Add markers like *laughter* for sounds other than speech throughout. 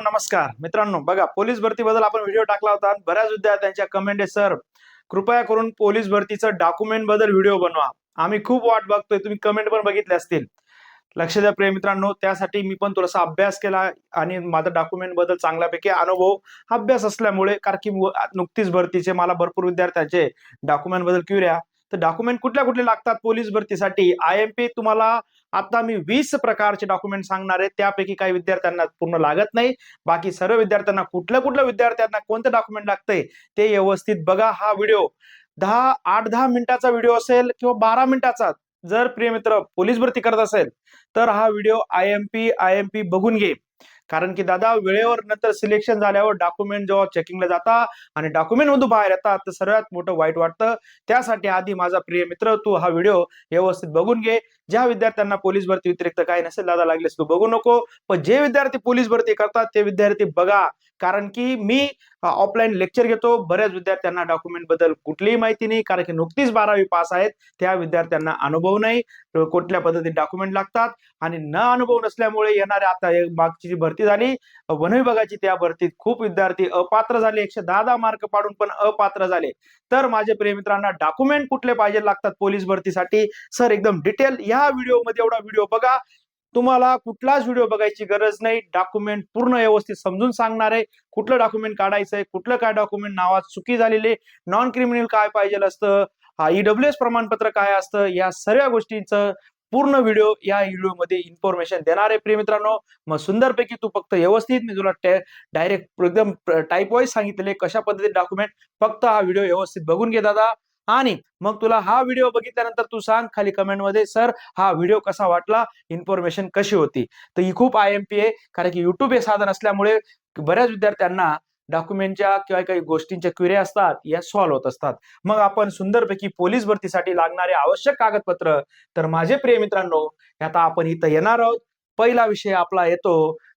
मित्रांनो नमस्कार. मित्रांनो बघा पोलीस भरतीबद्दल आपण व्हिडिओ टाकला होता. बऱ्याच विद्यार्थ्यांच्या कमेंट आहे सर कृपया करून पोलीस भरतीचं डॉक्युमेंटबद्दल व्हिडिओ बनवा. आम्ही खूप वाट बघतोय. तुम्ही कमेंट पण बघितले असतील. लक्ष द्या प्रिय मित्रांनो. त्यासाठी मी पण थोडासा अभ्यास केला आणि माझा डॉक्युमेंटबद्दल चांगल्यापैकी अनुभव अभ्यास असल्यामुळे कारण की नुकतीच भरतीचे मला भरपूर विद्यार्थ्यांचे डॉक्युमेंटबद्दल क्युऱ्या तर डॉक्युमेंट कुठल्या कुठले लागतात पोलीस भरतीसाठी? आय एम पी तुम्हाला आता मी वीस प्रकारचे डॉक्युमेंट सांगणार आहे. त्यापैकी काही विद्यार्थ्यांना पूर्ण लागत नाही. बाकी सर्व विद्यार्थ्यांना कुठल्या कुठल्या विद्यार्थ्यांना कोणतं डॉक्युमेंट लागतंय ते व्यवस्थित बघा हा व्हिडिओ दहा आठ दहा मिनिटाचा व्हिडिओ असेल किंवा बारा मिनिटाचा जर प्रिय मित्र पोलीस भरती करत असेल तर हा video I M P I M P बघून घे. कारण की दादा वेळेवर नंतर सिलेक्शन झाल्यावर डॉक्युमेंट जेव्हा चेकिंगला जाता आणि डॉक्युमेंट मधून बाहेर येतात तर सर्वात मोठं वाईट वाटतं. त्यासाठी आधी माझा प्रिय मित्र तू हा व्हिडिओ व्यवस्थित बघून घे. ज्या विद्यार्थ्यांना पोलीस भरती व्यतिरिक्त काही नसेल दादा लागलेस तू बघू नको. पण जे विद्यार्थी पोलीस भरती करतात ते विद्यार्थी बघा. कारण की मी ऑफलाईन लेक्चर घेतो. बऱ्याच विद्यार्थ्यांना डॉक्युमेंटबद्दल कुठलीही माहिती नाही. कारण की नुकतीच बारावी पास आहेत. त्या विद्यार्थ्यांना अनुभव नाही. कुठल्या पद्धतीने डॉक्युमेंट लागतात? आणि न अनुभव नसल्यामुळे येणाऱ्या आता हे मागची जी भरती झाली वन विभागाची त्या भरतीत खूप विद्यार्थी अपात्र झाले. एकशे दहा दहा मार्क पाडून पण अपात्र झाले. तर माझे प्रियमित्रांना डॉक्युमेंट कुठले पाहिजे लागतात पोलीस भरतीसाठी? सर एकदम डिटेल या व्हिडिओमध्ये एवढा व्हिडिओ बघा. तुम्हाला कुठलाच व्हिडिओ बघायची गरज नाही. डॉक्युमेंट पूर्ण व्यवस्थित समजून सांगणार आहे. कुठलं डॉक्युमेंट काढायचंय कुठलं काय डॉक्युमेंट नावात चुकी झालेले नॉन क्रिमिनल काय पाहिजे असतं ईडब्ल्यू एस प्रमाणपत्र काय असतं या सर्व गोष्टींचं पूर्ण व्हिडिओ या व्हिडिओमध्ये इन्फॉर्मेशन देणार आहे. प्रिय मित्रांनो मग सुंदरपैकी तू फक्त व्यवस्थित मी तुला डायरेक्ट एकदम टाईप वाईज सांगितले कशा पद्धतीने डॉक्युमेंट फक्त हा व्हिडिओ व्यवस्थित बघून घे दादा. आणि मग तुला हा व्हिडिओ बघितल्यानंतर तू सांग खाली कमेंटमध्ये सर हा व्हिडिओ कसा वाटला? इन्फॉर्मेशन कशी होती? तर ही खूप आय एम पी आहे कारण की युट्यूब हे साधन असल्यामुळे बऱ्याच विद्यार्थ्यांना डॉक्युमेंटच्या किंवा काही गोष्टींच्या क्वेरी असतात या सॉल्व्ह होत असतात. मग आपण सुंदरपैकी पोलीस भरतीसाठी लागणारे आवश्यक कागदपत्र तर माझे प्रिय मित्रांनो आता आपण इथं येणार आहोत. पहिला विषय आपला येतो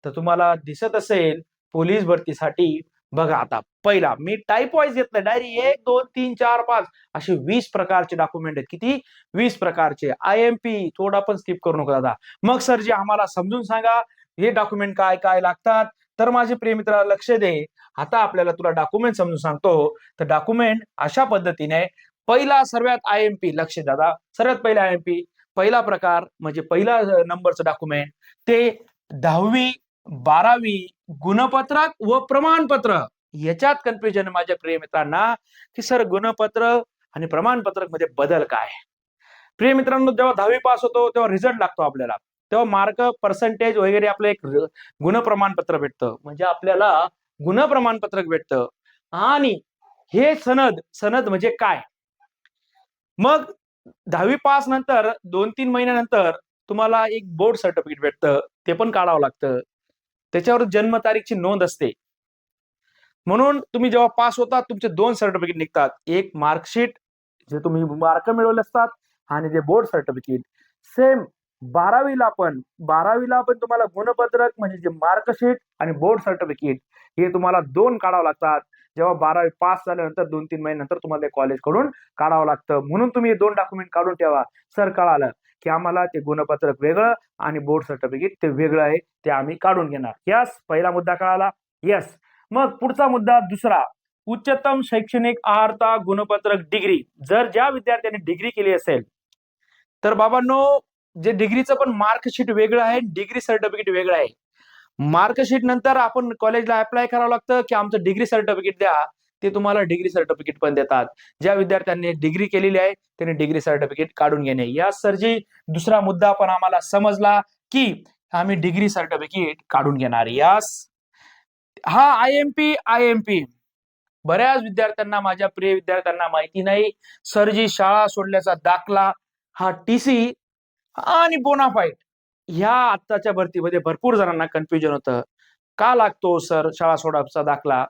तर तुम्हाला दिसत असेल पोलीस भरतीसाठी बघा आता पहिला मी टाईप वाईज घेतलं डायरी एक दोन तीन चार पाच असे वीस प्रकारचे डॉक्युमेंट आहेत. किती? वीस प्रकारचे. आय एम पी थोडा पण स्किप करू नको दादा. मग सर जी आम्हाला समजून सांगा हे डॉक्युमेंट काय काय लागतात? तर माझे प्रिय लक्ष दे. आता आपल्याला तुला डॉक्युमेंट समजून सांगतो. तर डॉक्युमेंट अशा पद्धतीने पहिला सर्वात आय एम पी लक्ष दादा. सर्वात पहिला आय एम पी पहिला प्रकार म्हणजे पहिला नंबरचं डॉक्युमेंट ते दहावी बारावी गुणपत्रक व प्रमाणपत्र. याच्यात कन्फ्युजन माझ्या प्रिय मित्रांना की सर गुणपत्र आणि प्रमाणपत्रकमध्ये बदल काय? प्रिय मित्रांनो जेव्हा दहावी पास होतो तेव्हा रिझल्ट लागतो आपल्याला. तेव्हा मार्क पर्सेंटेज वगैरे आपलं एक गुण प्रमाणपत्र भेटतं. म्हणजे आपल्याला गुण प्रमाणपत्रक भेटतं. आणि हे सनद सनद म्हणजे काय? मग दहावी पास नंतर दोन तीन महिन्यानंतर तुम्हाला एक बोर्ड सर्टिफिकेट भेटतं. ते पण काढावं लागतं. त्याच्यावर जन्मतारीखची नोंद असते. म्हणून तुम्ही जेव्हा पास होतात तुमचे दोन सर्टिफिकेट निघतात. एक मार्कशीट जे तुम्ही मार्क मिळवले असतात आणि जे बोर्ड सर्टिफिकेट सेम बारावीला पण बारावीला पण तुम्हाला गुणपत्रक म्हणजे जे मार्कशीट आणि बोर्ड सर्टिफिकेट हे तुम्हाला दोन काढावं लागतात. जेव्हा बारावी पास झाल्यानंतर दोन तीन महिन्यानंतर तुम्हाला कॉलेजकडून काढावं लागतं. म्हणून तुम्ही हे दोन डॉक्युमेंट काढून ठेवा. सर कळालं. की आम्हाला ते गुणपत्रक वेगळं आणि बोर्ड सर्टिफिकेट ते वेगळं आहे ते आम्ही काढून घेणार. यस पहिला मुद्दा कळाला. यस मग पुढचा मुद्दा दुसरा. उच्चतम शैक्षणिक आर्हता गुणपत्रक डिग्री जर ज्या विद्यार्थ्यांनी डिग्री केली असेल तर बाबांनो जे डिग्रीचं पण मार्कशीट वेगळं आहे डिग्री सर्टिफिकेट वेगळं आहे. मार्कशीट नंतर आपण कॉलेजला अप्लाय करावं लागतं की आमचं डिग्री सर्टिफिकेट द्या. ते तुम्हाला डिग्री सर्टिफिकेट पण देतात. ज्या विद्यार्थ्यांनी डिग्री केलेली आहे त्यांनी डिग्री सर्टिफिकेट काढून घेणे. या सरजी दुसरा मुद्दा पण आम्हाला समजला की आम्ही डिग्री सर्टिफिकेट काढून घेणार. यास हा I M P I M P बऱ्याच विद्यार्थ्यांना माझ्या प्रिय विद्यार्थ्यांना माहिती नाही. सरजी शाळा सोडल्याचा दाखला हा टी सी आणि बोनाफाईट ह्या आत्ताच्या भरतीमध्ये भरपूर जणांना कन्फ्युजन होतं. का लागतो सर शाळा सोडायचा दाखला?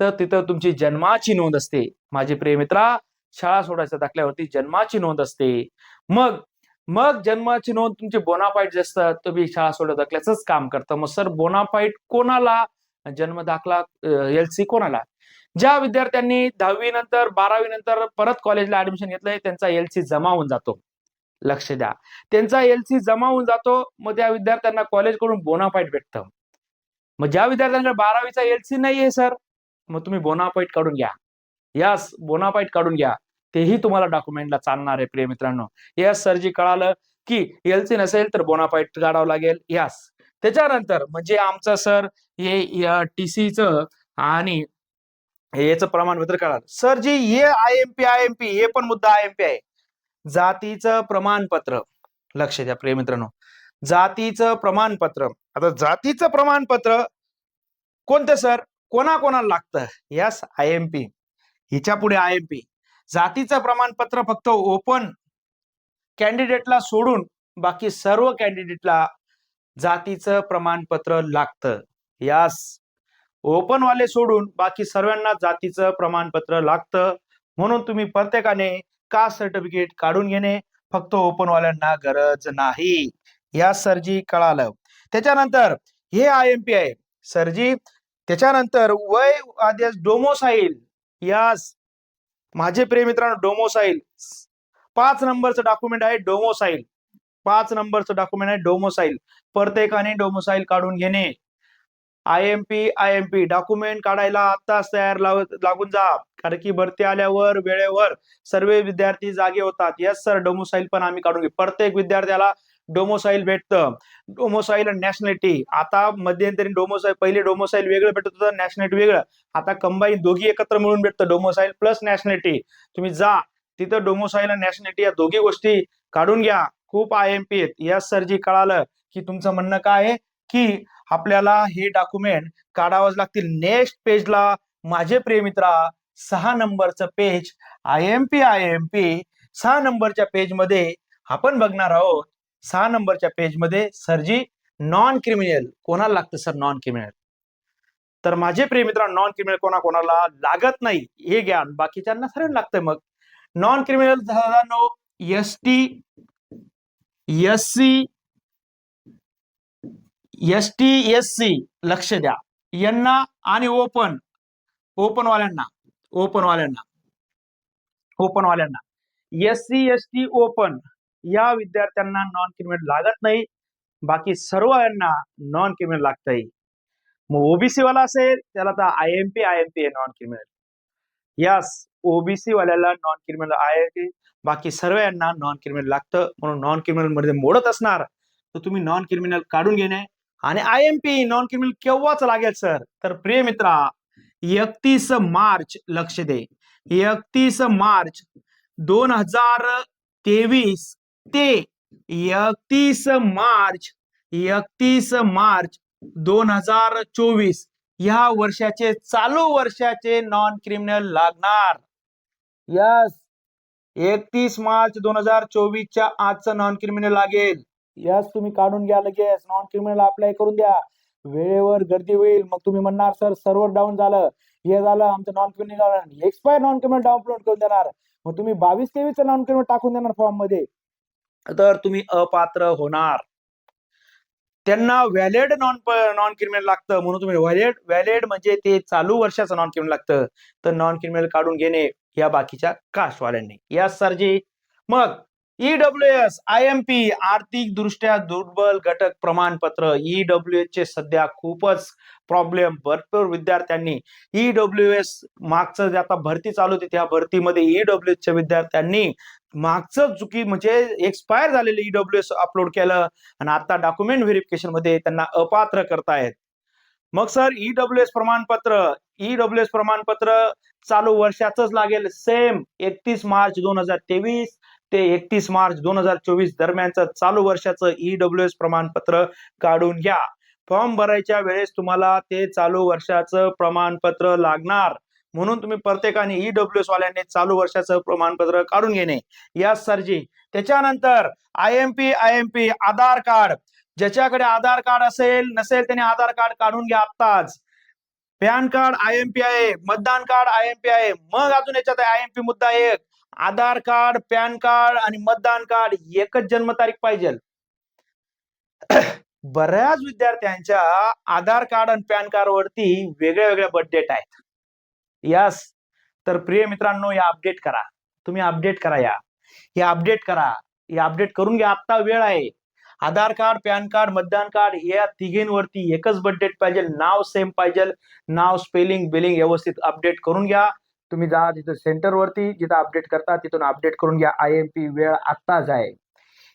तर तिथं तुमची जन्माची नोंद असते. माझे प्रेमित्रा शाळा सोडायच्या दाखल्यावरती जन्माची नोंद असते. मग मग जन्माची नोंद तुमची बोनाफाईट जे असतात तुम्ही शाळा सोडत दाखल्याच काम करतं. मग सर बोनाफाईट कोणाला? जन्म दाखला एल सी कोणाला? ज्या विद्यार्थ्यांनी दहावी नंतर बारावी नंतर परत कॉलेजला ऍडमिशन घेतलंय त्यांचा एल सी जमा होऊन जातो. लक्ष द्या. त्यांचा एल सी जमा होऊन जातो मग त्या विद्यार्थ्यांना कॉलेजकडून बोनाफाईट भेटतं. मग ज्या विद्यार्थ्यांकडे बारावीचा एलसी नाहीये सर मग तुम्ही बोनापाईट काढून घ्या. यास बोनापाईट काढून घ्या. तेही तुम्हाला डॉक्युमेंटला चालणार आहे प्रिय मित्रांनो. यस सर जी कळालं की एलसी नसेल तर बोनापाईट काढावं लागेल. यास. त्याच्यानंतर म्हणजे आमचं सर हे टीसीच आणि याचं प्रमाणपत्र काढाल. सर जी हे I M P I M P हे पण मुद्दा आय एम पी आहे. जातीचं प्रमाणपत्र. लक्ष द्या प्रिय मित्रांनो. जातीचं प्रमाणपत्र. आता जातीचं प्रमाणपत्र कोणतं सर? कोणाकोणाला लागतं? यस आय एम पी हिच्या पुढे आय एम पी जातीचं प्रमाणपत्र फक्त ओपन कॅन्डिडेटला सोडून बाकी सर्व कॅन्डिडेटला जातीचं प्रमाणपत्र लागतं. यास ओपन वाले सोडून बाकी सर्वांना जातीचं प्रमाणपत्र लागतं. म्हणून तुम्ही प्रत्येकाने कास्ट सर्टिफिकेट काढून घेणे फक्त ओपन वाल्यांना गरज नाही. या सरजी कळालं. त्याच्यानंतर हे आय एम पी आहे. सरजी त्याच्यानंतर वय आदेश डोमोसाईल. यास माझे प्रिय मित्रांनो डोमोसाईल. पाच नंबरचं डॉक्युमेंट आहे डोमोसाईल. पाच नंबरचं डॉक्युमेंट आहे डोमोसाईल. प्रत्येकाने डोमोसाईल काढून घेणे. I M P I M P document काढायला आत्ताच तयार लागून जा. कारण की भरती आल्यावर वेळेवर सर्व विद्यार्थी जागे होतात. यस सर डोमोसाईल पण आम्ही काढून घेऊ. प्रत्येक विद्यार्थ्याला डोमोसाईल भेटतं. डोमोसाईल आणि नॅशनॅलिटी. आता मध्यंतरी डोमोसाईल पहिले डोमोसाईल वेगळं भेटत होतं नॅशनॅलिटी वेगळं. आता कंबाईन दोघी एकत्र मिळून भेटतं डोमोसाईल प्लस नॅशनॅलिटी. तुम्ही जा तिथं डोमोसाईल आणि नॅशनॅलिटी या दोघी गोष्टी काढून घ्या. खूप आय एम पी आहेत. या सर जी कळालं की तुमचं म्हणणं काय आहे? की आपल्याला हे डॉक्युमेंट काढावंच लागतील. नेक्स्ट पेजला माझे प्रेमित्रा सहा नंबरचं page I M P I M P सहा नंबरच्या पेजमध्ये आपण बघणार आहोत. सहा नंबरच्या पेजमध्ये सरजी नॉन क्रिमिनल कोणाला लागतं सर नॉन क्रिमिनल तर माझे प्रेमित्रा नॉन क्रिमिनल कोणा कोणाला लागत नाही हे ज्ञान बाकीच्यांना सर लागतंय मग. Non criminal S T S C S T S C लक्ष द्या. यांना आणि ओपन ओपन वाल्यांना ओपन वाल्यांना ओपन वाल्यांना S C S T open या विद्यार्थ्यांना नॉन क्रिमिनल लागत नाही. बाकी सर्व यांना नॉन क्रिमिनल लागतंय. मग ओबीसी वाला असेल त्याला तर I M P I M P आहे नॉन क्रिमिनल यास OBC वाल्याला non criminal I M P बाकी सर्व यांना नॉन क्रिमिनल लागतं. म्हणून नॉन क्रिमिनलमध्ये मोडत असणार तर तुम्ही नॉन क्रिमिनल काढून घेणे. आणि I M P non criminal केव्हाच लागेल सर? तर प्रिय मित्रा एकतीस मार्च लक्ष दे. एकतीस मार्च दोन हजार तेवीस ते एकतीस मार्च एकतीस मार्च दोन हजार चोवीस. ह्या वर्षाचे चालू वर्षाचे नॉन क्रिमिनल लागणार. यस एकतीस मार्च दोन हजार चोवीसच्या आजचं नॉन क्रिमिनल लागेल. यस तुम्ही काढून घ्या लगेच. नॉन क्रिमिनल अप्लाय करून द्या. वेळेवर गर्दी होईल. मग तुम्ही म्हणणार सर सर्व्हर डाऊन झालं. हे झालं आमचं non criminal expire non criminal download करून देणार. मग तुम्ही बावीस तेवीस नॉन क्रिमिनल टाकून देणार फॉर्ममध्ये. तर तुम्ही अपात्र होणार. त्यांना व्हॅलिड नॉन नॉन क्रिमिनल लागतं. म्हणून तुम्ही व्हॅलिड व्हॅलिड म्हणजे ते चालू वर्षाचं नॉन क्रिमिनल लागतं. तर नॉन क्रिमिनल काढून घेणे या बाकीच्या कास्टवाल्यांनी या सरजी मग E W S I M P आर्थिक दृष्ट्या दुर्बल घटक प्रमाणपत्र. ईडब्ल्यू एस चे सध्या खूपच प्रॉब्लेम भरपूर विद्यार्थ्यांनी ईडब्ल्यू एस मागचं जे आता भरती चालू होती त्या भरतीमध्ये ईडब्ल्यू एसच्या विद्यार्थ्यांनी मागचं चुकी म्हणजे एक्सपायर झालेलं ईडब्ल्यू एस अपलोड केलं आणि आता डॉक्युमेंट व्हेरिफिकेशनमध्ये त्यांना अपात्र करतायत. मग सर ईडब्ल्यू एस प्रमाणपत्र ईडब्ल्यू एस प्रमाणपत्र चालू वर्षाचंच लागेल. सेम एकतीस मार्च दोन हजार तेवीस ते एकतीस मार्च दोन हजार चोवीस दरम्यानचं चालू वर्षाचं ईडब्ल्यू एस प्रमाणपत्र काढून घ्या. फॉर्म भरायच्या वेळेस तुम्हाला ते चालू वर्षाचं प्रमाणपत्र लागणार. म्हणून तुम्ही प्रत्येकाने ईडब्ल्यू एस वाल्यांनी चालू वर्षाचं प्रमाणपत्र काढून घेणे. या सरजी त्याच्यानंतर I M P I M P Aadhaar card. ज्याच्याकडे आधार कार्ड असेल नसेल त्याने आधार कार्ड काढून घ्या आत्ताच. PAN card I M P आहे मतदान कार्ड आय एम पी आहे. मग अजून याच्यात आय एम पी मुद्दा एक. आधार कार्ड पॅन कार्ड आणि मतदान कार्ड एकच जन्मतारीख पाहिजे. *coughs* बऱ्याच विद्यार्थ्यांच्या आधार कार्ड आणि पॅन कार्ड वरती वेगळ्या वेगळ्या बर्थडेट आहेत. यस तर प्रिय मित्रांनो या अपडेट करा. तुम्ही अपडेट करा या. हे अपडेट करा. हे अपडेट करून घ्या. आत्ता वेळ आहे. आधार कार्ड पॅन कार्ड मतदान कार्ड या तिघींवरती एकच बर्थडेट पाहिजे. नाव सेम पाहिजे. नाव स्पेलिंग बिलिंग व्यवस्थित अपडेट करून घ्या. तुम्ही जा तिथं सेंटरवरती जिथं अपडेट करता तिथून अपडेट करून घ्या. आय एम पी वेळ आत्ताच आहे.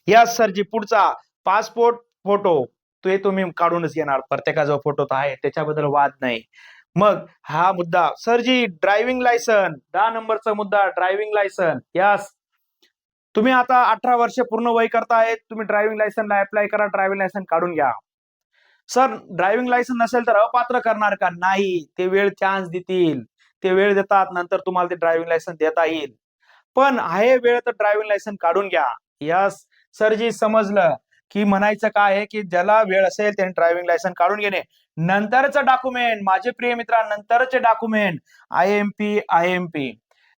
या सरजी पुढचा पासपोर्ट फोटो ते तुम्ही काढूनच घेणार. प्रत्येकाचा फोटो तर आहे. त्याच्याबद्दल वाद नाही. मग हा मुद्दा सरजी ड्रायव्हिंग लायसन दहा नंबरचा मुद्दा ड्रायव्हिंग लायसन यास तुम्ही आता अठरा वर्ष पूर्ण वय करतायत तुम्ही ड्रायव्हिंग लायसनला अप्लाय करा ड्रायव्हिंग लायसन काढून घ्या. सर ड्रायव्हिंग लायसन नसेल तर अपात्र करणार का? नाही. ते वेळ चान्स देतील. ते वेळ देतात नंतर तुम्हाला ते ड्रायव्हिंग लायसन देता येईल. पण आहे वेळ तर ड्रायव्हिंग लायसन काढून घ्या. यस सरजी समजलं. की म्हणायचं काय आहे की ज्याला वेळ असेल त्याने ड्रायव्हिंग लायसन काढून घेणे. नंतरचं डॉक्युमेंट माझे प्रिय मित्रा नंतरचे document I M P I M P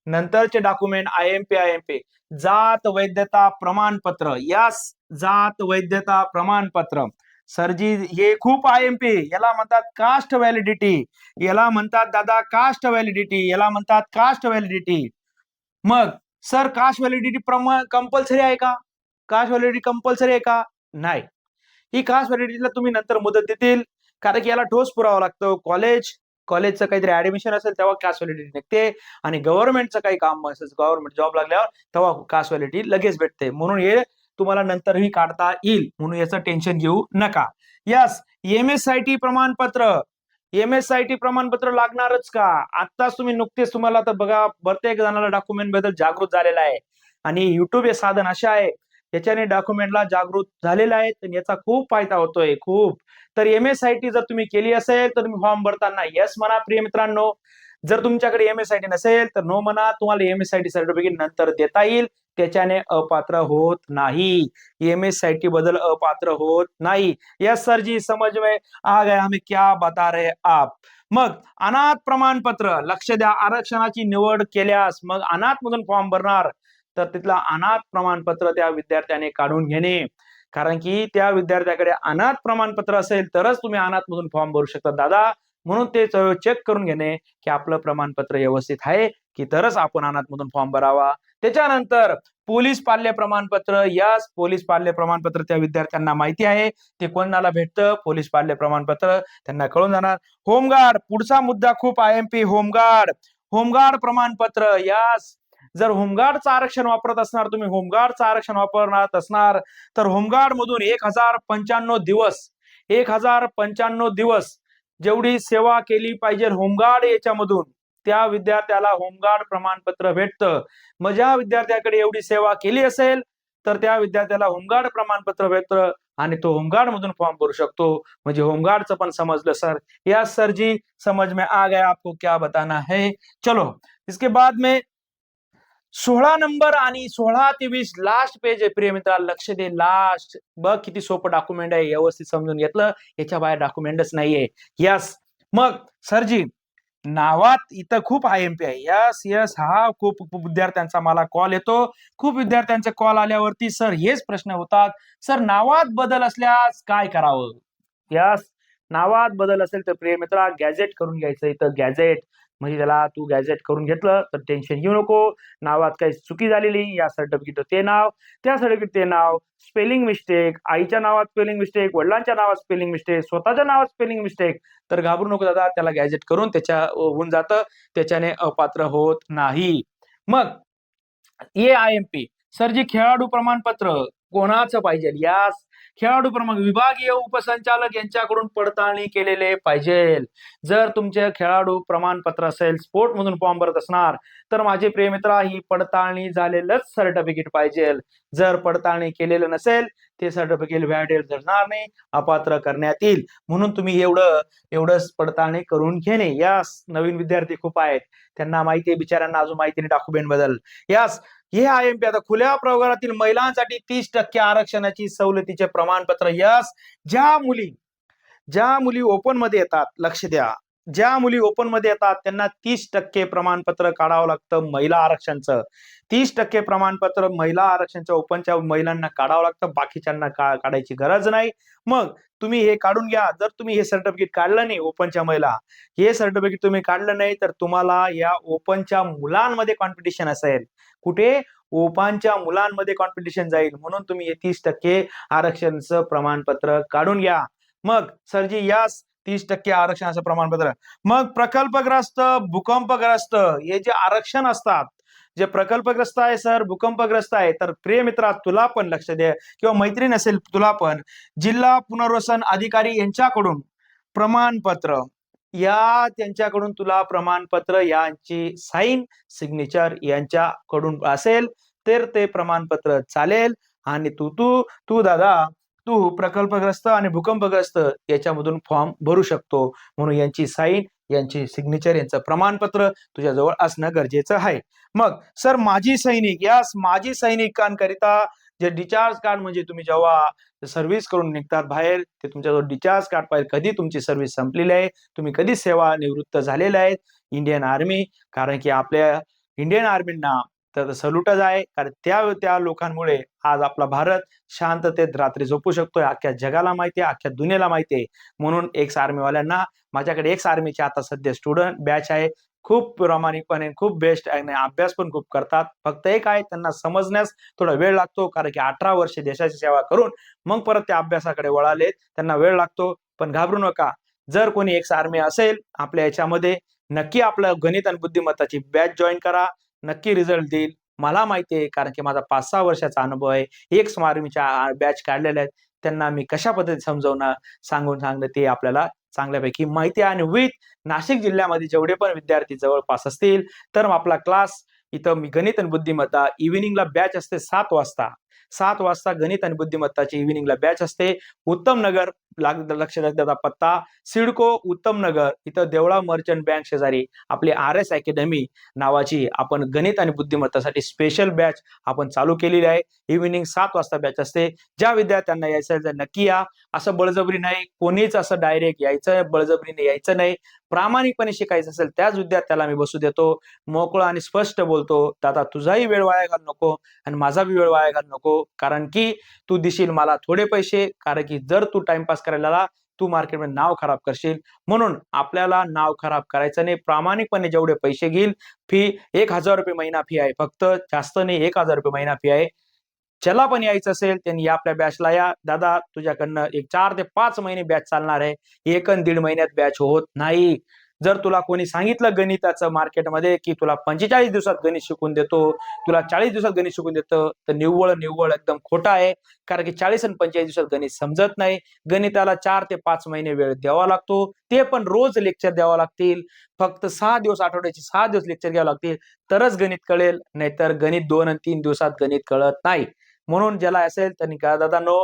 नंतरचे document I M P I M P जात वैधता प्रमाणपत्र. यास जात वैधता प्रमाणपत्र. सरजी हे खूप आय एम पी याला म्हणतात कास्ट व्हॅलिडिटी याला म्हणतात दादा कास्ट व्हॅलिडिटी याला म्हणतात कास्ट व्हॅलिडिटी मग सर कास्ट व्हॅलिडिटी प्रमाण कंपल्सरी आहे का? कास्ट व्हॅलिडिटी कंपल्सरी आहे का? नाही. ही खास व्हॅलिडिटीला तुम्ही नंतर मुदत देतील. कारण की याला ठोस पुरावा लागतो. कॉलेज कॉलेजचं काहीतरी ऍडमिशन असेल तेव्हा कास्ट व्हॅलिडिटी निघते. आणि गव्हर्नमेंटचं काही काम असेल गव्हर्नमेंट जॉब लागल्यावर तेव्हा कास्ट व्हॅलिडिटी लगेच भेटते. म्हणून हे तुम्हाला नंतरही काढता येईल. म्हणून याचं टेन्शन घेऊ नका. Yes M S I T प्रमाणपत्र. एम एस आय टी प्रमाणपत्र लागणारच का? आत्ताच तुम्ही नुकतेच तुम्हाला तर बघा प्रत्येक जणाला डॉक्युमेंटबद्दल जागृत झालेला आहे. आणि युट्यूब हे साधन असे आहे. याच्याने डॉक्युमेंटला जागृत झालेला आहे तर याचा खूप फायदा होतोय खूप. तर एम एस आय टी जर तुम्ही केली असेल तर तुम्ही फॉर्म भरताना येस म्हणा प्रिय मित्रांनो. जर तुमच्याकडे एम एस आय टी नसेल तर नो म्हणा तुम्हाला M S I T certificate नंतर देता येईल. त्याच्याने अपात्र होत नाही. एम एस आय टी बदल अपात्र होत नाही. यस सर जी समज में आ गया हमें क्या बता रहे आप? मग अनाथ प्रमाणपत्र लक्ष द्या आरक्षणाची निवड केल्यास मग अनाथ मधून फॉर्म भरणार. तर तिथला अनाथ प्रमाणपत्र त्या विद्यार्थ्याने काढून घेणे. कारण की त्या विद्यार्थ्याकडे अनाथ प्रमाणपत्र असेल तरच तुम्ही अनाथ मधून फॉर्म भरू शकता दादा. म्हणून ते चेक करून घेणे की आपलं प्रमाणपत्र व्यवस्थित आहे की तरच आपण अनाथ मधून फॉर्म भरावा. त्याच्यानंतर पोलीस पाल्य प्रमाणपत्र यास पोलीस पाल्य प्रमाणपत्र त्या विद्यार्थ्यांना माहिती आहे. ते कोणाला भेटतं? पोलीस पाल्य प्रमाणपत्र त्यांना कळून जाणार. होमगार्ड पुढचा मुद्दा खूप I M P home guard. Home guard प्रमाणपत्र यास जर होमगार्डचं आरक्षण वापरत असणार तुम्ही होमगार्डचं आरक्षण वापरणार असणार तर होमगार्ड मधून एक हजार पंच्याण्णव दिवस एक हजार पंच्याण्णव दिवस जेवढी सेवा केली पाहिजे होमगार्ड याच्यामधून त्या विद्यार्थ्याला होमगार्ड प्रमाणपत्र भेटतं. मग ज्या विद्यार्थ्याकडे एवढी सेवा केली असेल तर त्या विद्यार्थ्याला होमगार्ड प्रमाणपत्र भेटतं आणि तो होमगार्ड मधून फॉर्म भरू शकतो. म्हणजे होमगार्डचं पण समजलं सर. या सर जी समझ में आ गया आपको क्या बताना है? चलो इसके बाद में सोळा नंबर आणि सोळा ते वीस लास्ट पेज आहे प्रिय मित्रा. लक्ष दे लास्ट बघ किती सोपं डॉक्युमेंट आहे व्यवस्थित समजून घेतलं. याच्या बाहेर डॉक्युमेंटच नाहीये. यस मग सरजी नावात इथं खूप आय एम पी आहे. यस यस हा खूप विद्यार्थ्यांचा मला कॉल येतो. खूप विद्यार्थ्यांचे कॉल आल्यावरती सर हेच प्रश्न होतात. सर नावात बदल असल्यास काय करावं? यस नावात बदल असेल तर प्रिय मित्रा गॅजेट करून घ्यायचं इथं गॅजेट म्हणजे त्याला तू गॅजेट करून घेतलं तर टेन्शन घेऊ नको. नावात काही चुकी झालेली या सर्टिफिकेट ते नाव त्या सर्टिफिकेट ते नाव स्पेलिंग मिस्टेक आईच्या नावात स्पेलिंग मिस्टेक वडिलांच्या नावात स्पेलिंग मिस्टेक स्वतःच्या नावात स्पेलिंग मिस्टेक तर घाबरू नको दादा त्याला गॅजेट करून त्याच्या होऊन जातं त्याच्याने अपात्र होत नाही. मग A I M P sir ji खेळाडू प्रमाणपत्र कोणाचं पाहिजे? या खेळाडू प्रमाण विभागीय उपसंचालक यांच्याकडून पडताळणी केलेले पाहिजे. जर तुमचे खेळाडू प्रमाणपत्र असेल स्पोर्ट मधून फॉर्म भरत असणार तर माझे प्रियमित्रा ही पडताळणी झालेलंच सर्टिफिकेट पाहिजे. जर पडताळणी केलेलं नसेल ते सर्टिफिकेट व्हॅलिडेट धरणार नाही अपात्र करण्यात येईल. म्हणून तुम्ही एवढं एवढं पडताळणी करून घेणे यास नवीन विद्यार्थी खूप आहेत. त्यांना माहिती आहे बिचाऱ्यांना अजून माहिती नाही डॉक्युमेंट बदल. यास हे आय एम पी आता खुल्या प्रवर्गातील महिलांसाठी तीस टक्के आरक्षणाची सवलतीचे प्रमाणपत्र. यस ज्या मुली ज्या मुली ओपनमध्ये येतात लक्ष द्या. ज्या मुली ओपनमध्ये येतात त्यांना तीस टक्के प्रमाणपत्र काढावं लागतं महिला आरक्षणचं. तीस टक्के प्रमाणपत्र महिला आरक्षणच्या ओपनच्या महिलांना काढावं लागतं बाकीच्यांना का काढायची गरज नाही. मग तुम्ही हे काढून घ्या. जर तुम्ही हे सर्टिफिकेट काढलं नाही ओपनच्या महिला हे सर्टिफिकेट तुम्ही काढलं नाही तर तुम्हाला या ओपनच्या मुलांमध्ये कॉम्पिटिशन असेल. कुठे? ओपनच्या मुलांमध्ये कॉम्पिटिशन जाईल. म्हणून तुम्ही हे तीस टक्के आरक्षणचं प्रमाणपत्र काढून घ्या. मग सरजी यास तीस टक्के आरक्षणाचं प्रमाणपत्र. मग प्रकल्पग्रस्त भूकंपग्रस्त हे जे आरक्षण असतात जे प्रकल्पग्रस्त आहे सर भूकंपग्रस्त आहे तर प्रिय मित्रा तुला पण लक्ष दे किंवा मैत्रीण असेल तुला पण जिल्हा पुनर्वसन अधिकारी यांच्याकडून प्रमाणपत्र या त्यांच्याकडून तुला प्रमाणपत्र यांची साईन सिग्नेचर यांच्याकडून असेल तर ते प्रमाणपत्र चालेल. आणि तू तू तू दादा तू प्रकल्पग्रस्त आणि भूकंपग्रस्त याच्यामधून फॉर्म भरू शकतो. म्हणून यांची साईन यांची सिग्नेचर यांचं प्रमाणपत्र तुझ्याजवळ असणं गरजेचं आहे. मग सर माजी सैनिक या माजी सैनिकांकरिता जे डिचार्ज कार्ड म्हणजे तुम्ही जेव्हा सर्व्हिस करून निघतात बाहेर ते तुमच्याजवळ डिचार्ज कार्ड पाहिजे. कधी तुमची सर्व्हिस संपलेली आहे? तुम्ही कधी सेवा निवृत्त झालेल्या आहेत? इंडियन आर्मी कारण की आपल्या इंडियन आर्मींना तर सलूटच आहे. कारण त्या त्या लोकांमुळे आज आपला भारत शांततेत रात्री झोपू शकतोय. अख्ख्या जगाला माहिती आहे अख्ख्या दुनियाला माहिती आहे. म्हणून एक्स आर्मीवाल्यांना माझ्याकडे एक्स आर्मीचे आता सध्या स्टुडंट बॅच आहे. खूप प्रामाणिकपणे खूप बेस्ट आहे अभ्यास पण खूप करतात. फक्त एक आहे त्यांना समजण्यास थोडा वेळ लागतो. कारण की अठरा वर्षे देशाची सेवा करून मग परत त्या अभ्यासाकडे वळालेत. त्यांना वेळ लागतो. पण घाबरू नका. जर कोणी एक्स आर्मी असेल आपल्या याच्यामध्ये नक्की आपलं गणित आणि बुद्धिमत्ताची बॅच जॉईन करा. नक्की रिझल्ट देईल. मला माहिती आहे कारण की माझा पाच सहा वर्षाचा अनुभव आहे. एक स्मारमीच्या बॅच काढलेल्या आहेत. त्यांना मी कशा पद्धतीने समजवणं सांगून सांगणं ते आपल्याला चांगल्यापैकी माहिती आहे. आणि विथ नाशिक जिल्ह्यामध्ये जेवढे पण विद्यार्थी जवळपास असतील तर आपला क्लास इथं मी गणित आणि बुद्धिमत्ता इव्हिनिंगला बॅच असते सात वाजता. सात वाजता गणित आणि बुद्धिमत्ताची इव्हिनिंगला बॅच असते. उत्तम नगर लाग- लक्ष द्याचा पत्ता सिडको उत्तम नगर इथं देवळा मर्चंट बँक शेजारी आपली आर एस अकॅडमी नावाची आपण गणित आणि बुद्धिमत्तासाठी स्पेशल बॅच आपण चालू केलेली आहे. इव्हिनिंग सात वाजता बॅच असते. ज्या विद्यार्थ्यांना यायचं आहे, तर नक्की या. असं बळजबरी नाही. कोणीच असं डायरेक्ट यायचं बळजबरीने यायचं नाही. प्रामाणिकपणे शिकायचं असेल त्याच विद्यार्थ्याला मी बसू देतो. मोकळं आणि स्पष्ट बोलतो. दादा तुझाही वेळ वाया घाल नको आणि माझा बी वेळ वाया घाल नको. कारण की तू दिशील मला थोडे पैसे. कारण की जर तू टाइमपास करायला आला, तू मार्केटमध्ये नाव खराब करशील. म्हणून आपल्याला नाव खराब करायचं नाही. प्रामाणिकपणे जेवढे पैसे घेईल फी एक हजार रुपये महिना फी आहे. फक्त जास्त नाही एक हजार रुपये महिना फी आहे. ज्याला पण यायचं असेल त्यांनी या आपल्या बॅचला या. दादा तुझ्याकडनं एक चार ते पाच महिने बॅच चालणार आहे. एक दीड महिन्यात बॅच होत नाही. जर तुला कोणी सांगितलं गणिताचं मार्केटमध्ये की तुला पंचेचाळीस दिवसात गणित शिकून देतो तुला चाळीस दिवसात गणित शिकून देतो तर निव्वळ निव्वळ एकदम खोटा आहे. कारण की चाळीस आणि पंचेचाळीस दिवसात गणित समजत नाही. गणिताला चार ते पाच महिने वेळ द्यावा लागतो. ते पण रोज लेक्चर द्यावा लागतील. फक्त सहा दिवस आठवड्याचे सहा दिवस लेक्चर घ्यावं लागतील. तरच गणित कळेल. नाहीतर गणित दोन आणि तीन दिवसात गणित कळत नाही. म्हणून ज्याला असेल त्यांनी का दादा नो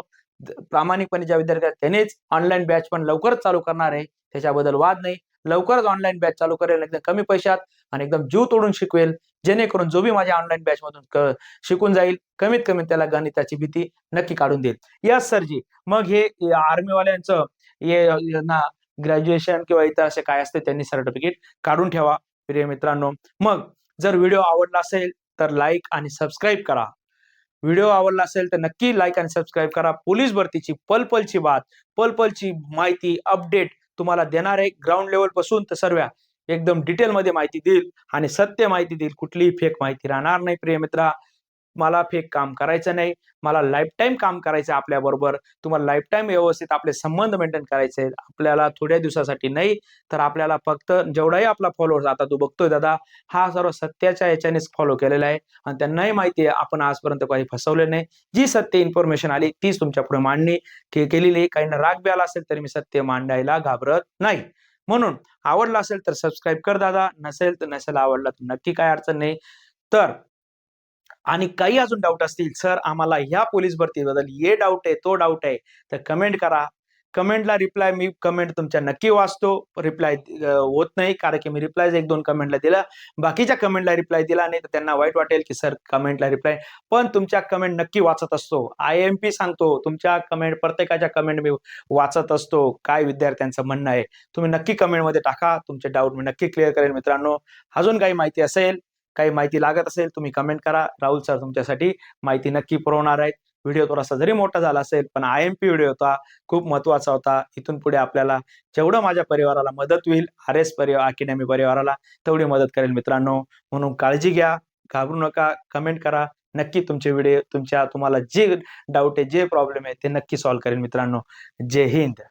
प्रामाणिकपणे ज्या विद्यार्थी त्यानेच त्यांनीच ऑनलाईन बॅच पण लवकरच चालू करणार आहे. त्याच्याबद्दल वाद नाही. लवकरच ऑनलाईन बॅच चालू करेल एकदम कमी पैशात आणि एकदम जीव तोडून शिकवेल. जेणेकरून जो बी माझ्या ऑनलाईन बॅच मधून शिकून जाईल कमीत कमी त्याला गणिताची भीती नक्की काढून देईल. यस सरजी मग हे आर्मीवाल्यांचं हे ना ग्रॅज्युएशन किंवा इतर असे काय असते त्यांनी सर्टिफिकेट काढून ठेवा प्रिय मित्रांनो. मग जर व्हिडिओ आवडला असेल तर लाईक आणि सबस्क्राईब करा. व्हिडिओ आवडला असेल तर नक्की लाईक आणि सबस्क्राईब करा. पोलीस भरतीची पलपलची बात पलपलची माहिती अपडेट तुम्हाला देणार आहे ग्राउंड लेवलपासून तर सर्व एकदम डिटेलमध्ये माहिती देईल आणि सत्य माहिती देईल. कुठलीही फेक माहिती राहणार नाही प्रिय मित्रा मला फेक काम करायचं नाही. मला लाईफ टाईम काम करायचं आपल्या बरोबर तुम्हाला लाईफ टाईम व्यवस्थित आपले संबंध मेंटेन करायचे आहेत. आपल्याला थोड्या दिवसासाठी नाही तर आपल्याला फक्त जेवढाही आपला फॉलोअर्स आता तू बघतोय दादा हा सर्व सत्याच्या याच्यानेच फॉलो केलेला आहे. आणि त्यांनाही माहिती आहे आपण आजपर्यंत काही फसवले नाही. जी सत्य इन्फॉर्मेशन आली तीच तुमच्यापुढे मांडणी केलेली आहे. काहींना राग बी आला असेल तरी मी सत्य मांडायला घाबरत नाही. म्हणून आवडला असेल तर सबस्क्राईब कर दादा. नसेल तर नसेल आवडला तर नक्की काय अडचण नाही. तर आणि काही अजून डाऊट असतील सर आम्हाला ह्या पोलीस भरतीबद्दल हे डाऊट आहे तो डाऊट आहे तर कमेंट करा. कमेंटला रिप्लाय मी कमेंट तुमच्या नक्की वाचतो. रिप्लाय होत नाही कारण की मी रिप्लाय एक दोन कमेंटला दिला. बाकीच्या कमेंटला रिप्लाय दिला नाही तर त्यांना वाईट वाटेल की सर कमेंटला रिप्लाय पण तुमच्या कमेंट नक्की वाचत असतो. आय एम पी सांगतो तुमच्या कमेंट प्रत्येकाच्या कमेंट मी वाचत असतो. काय विद्यार्थ्यांचं म्हणणं आहे तुम्ही नक्की कमेंटमध्ये टाका. तुमचे डाऊट मी नक्की क्लिअर करेल मित्रांनो. अजून काही माहिती असेल काही माहिती लागत असेल तुम्ही कमेंट करा. राहुल सर तुमच्यासाठी माहिती नक्की पुरवणार आहेत. व्हिडिओ थोडासा जरी मोठा झाला असेल पण आय एम पी व्हिडिओ होता खूप महत्त्वाचा होता. इथून पुढे आपल्याला जेवढं माझ्या परिवाराला मदत होईल आर एस परिवार अकॅडमी परिवाराला तेवढी मदत करेल मित्रांनो. म्हणून काळजी घ्या घाबरू नका कमेंट करा. नक्की तुमचे व्हिडिओ तुमच्या तुम्हाला जे डाऊट आहे जे प्रॉब्लेम आहे ते नक्की सॉल्व्ह करेल मित्रांनो. जय हिंद.